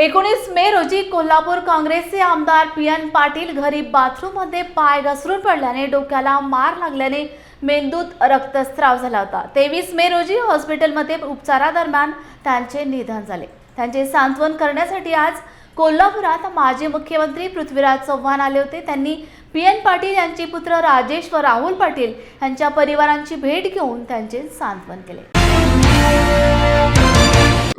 एकोणीस मे रोजी कोल्हापूर काँग्रेसचे आमदार पी एन पाटील घरी बाथरूममध्ये पाय घसरून पडल्याने डोक्याला मार लागल्याने मेंदूत रक्तस्राव झाला होता. तेवीस मे रोजी हॉस्पिटलमध्ये उपचारादरम्यान त्यांचे निधन झाले. त्यांचे सांत्वन करण्यासाठी आज कोल्हापुरात माजी मुख्यमंत्री पृथ्वीराज चव्हाण आले होते. त्यांनी पी एन पाटील यांचे पुत्र राजेश व राहुल पाटील यांच्या परिवारांची भेट घेऊन त्यांचे सांत्वन केले.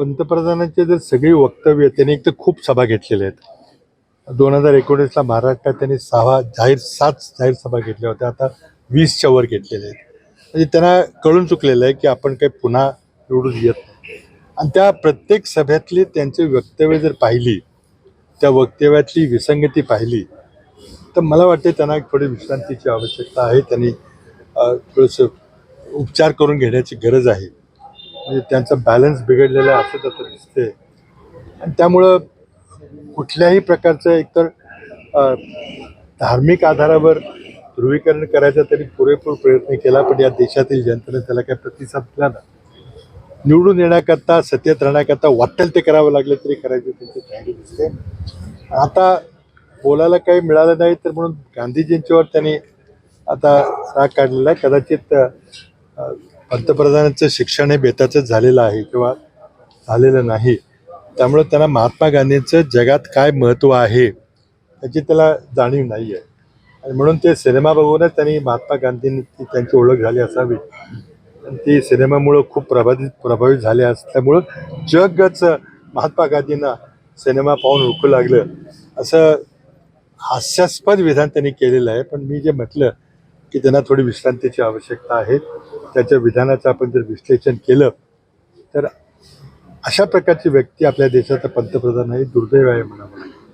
पंतप्रधानांचे जर सगळी वक्तव्य त्यांनी एक तर खूप सभा घेतलेल्या आहेत. दोन हजार एकोणीसला महाराष्ट्रात त्यांनी सहा जाहीर सात जाहीर सभा घेतल्या होत्या आता वीसच्या वर घेतलेल्या आहेत. म्हणजे त्यांना कळून चुकलेलं आहे की आपण काही पुन्हा निवडून येत नाही. आणि त्या प्रत्येक सभेतली त्यांची वक्तव्य जर पाहिली त्या वक्तव्यातली विसंगती पाहिली तर मला वाटते त्यांना एक थोडी विश्रांतीची आवश्यकता आहे. त्यांनी थोडंसं उपचार करून घेण्याची गरज आहे. म्हणजे त्यांचा बॅलन्स बिघडलेला आहे असं तसं दिसते आणि त्यामुळं कुठल्याही प्रकारचं एकतर धार्मिक आधारावर ध्रुवीकरण करायचा तरी पुरेपूर प्रयत्न केला पण या देशातील जनतेने त्याला काही प्रतिसाद दिला ना निवडून येण्याकरता सत्तेत राहण्याकरता वाटेल ते करावं लागलं तरी करायची त्यांची तयारी दिसते आता बोलायला काही मिळालं नाही तर म्हणून गांधीजींच्यावर त्यांनी आता राग काढलेला आहे. कदाचित पंतप्रधानांचं शिक्षण हे बेताचंच झालेलं आहे किंवा झालेलं नाही. त्यामुळे त्यांना महात्मा गांधींचं जगात काय महत्त्व आहे त्याची त्याला जाणीव नाही आहे आणि म्हणून ते सिनेमा बघूनच त्यांनी महात्मा गांधींची त्यांची ओळख झाली असावी. आणि ती सिनेमामुळं खूप प्रभावित प्रभावित झाले असल्यामुळं जगच महात्मा गांधींना सिनेमा पाहून ओळखू लागलं. असं हास्यास्पद विधान त्यांनी केलेलं आहे. पण मी जे म्हटलं की त्यांना थोडी विश्रांतीची आवश्यकता आहे. त्याच्या विधानाचं आपण जर विश्लेषण केलं तर अशा प्रकारची व्यक्ती आपल्या देशाचा पंतप्रधान आहे दुर्दैव आहे म्हणावं